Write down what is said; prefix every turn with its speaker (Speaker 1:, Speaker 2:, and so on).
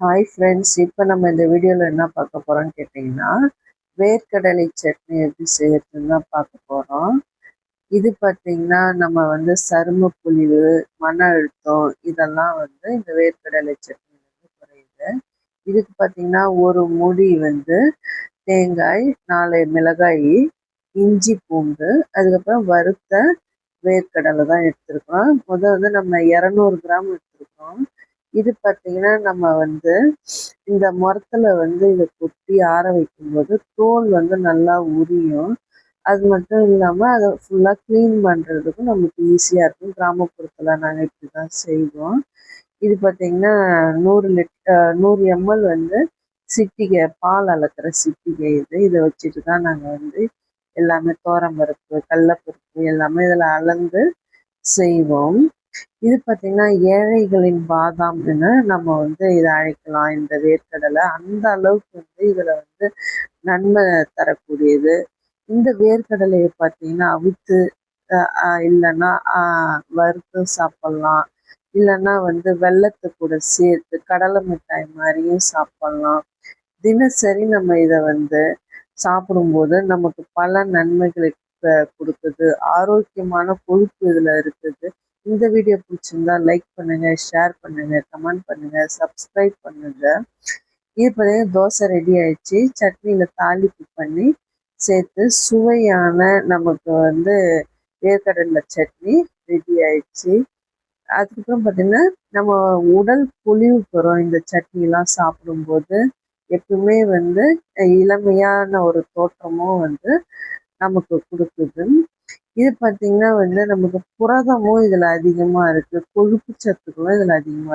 Speaker 1: Hi friends இப்போ நம்ம இந்த வீடியோவில் என்ன பார்க்க போகிறோம்னு கேட்டிங்கன்னா வேர்க்கடலை சட்னி எப்படி செய்யறதுன்னு தான் பார்க்க போகிறோம் இது பார்த்திங்கன்னா நம்ம வந்து சரும புளிவு மன அழுத்தம் இதெல்லாம் வந்து இந்த வேர்க்கடலை சட்னி வந்து குறையுது. இதுக்கு பார்த்திங்கன்னா ஒரு முடி வந்து தேங்காய் நாலு மிளகாய் இஞ்சி பூண்டு அதுக்கப்புறம் வறுத்த வேர்க்கடலை தான் எடுத்துருக்கோம் முதல் வந்து நம்ம இரநூறு கிராம் எடுத்துருக்கோம் இது பார்த்தீங்கன்னா நம்ம வந்து இந்த முரத்தில் வந்து இதை கொட்டி ஆற வைக்கும்போது தோல் வந்து நல்லா உரியும். அது மட்டும் இல்லாமல் அதை ஃபுல்லாக க்ளீன் பண்ணுறதுக்கும் நமக்கு ஈஸியாக இருக்கும். கிராமப்புறத்தில் நாங்கள் இப்படி தான் செய்வோம். இது பார்த்திங்கன்னா நூறு லிட் நூறு எம்எல் வந்து சிட்டிகை பால் அளக்கிற சிட்டிகை இது. இதை வச்சுட்டு தான் நாங்கள் வந்து எல்லாமே தோரம்பருப்பு கடலப்பருப்பு எல்லாமே இதில் அளந்து செய்வோம். இது பார்த்தீங்கன்னா ஏழைகளின் பாதாம்னு நம்ம வந்து இதை அழைக்கலாம் இந்த வேர்க்கடலை. அந்த அளவுக்கு வந்து இதில் வந்து நன்மை தரக்கூடியது. இந்த வேர்க்கடலையை பார்த்தீங்கன்னா அவித்து இல்லைன்னா வறுத்து சாப்பிட்லாம். இல்லைன்னா வந்து வெள்ளத்தை கூட சேர்த்து கடலை மிட்டாய் மாதிரியும் சாப்பிட்லாம். தினசரி நம்ம இதை வந்து சாப்பிடும்போது நமக்கு பல நன்மைகளை கொடுக்குது. ஆரோக்கியமான கொழுப்பு இதில் இருக்குது. இந்த வீடியோ பிடிச்சிருந்தா லைக் பண்ணுங்க ஷேர் பண்ணுங்க கமெண்ட் பண்ணுங்க சப்ஸ்கிரைப் பண்ணுங்க. இது பார்த்தீங்கன்னா தோசை ரெடி ஆயிடுச்சு. சட்னியில் தாளிப்பு பண்ணி சேர்த்து சுவையான நமக்கு வந்து வேர்க்கடலை சட்னி ரெடி ஆயிடுச்சு. அதுக்கப்புறம் பார்த்தீங்கன்னா நம்ம உடல் பொலிவு பெறும் இந்த சட்னிலாம் சாப்பிடும்போது எப்பவுமே வந்து இளமையான ஒரு தோற்றமும் வந்து நமக்கு கொடுக்குது. இது பார்த்தீங்கன்னா வந்து நமக்கு புரதமும் இதில் அதிகமாக இருக்குது கொழுப்பு சத்துக்களும் இதில் அதிகமாக இருக்குது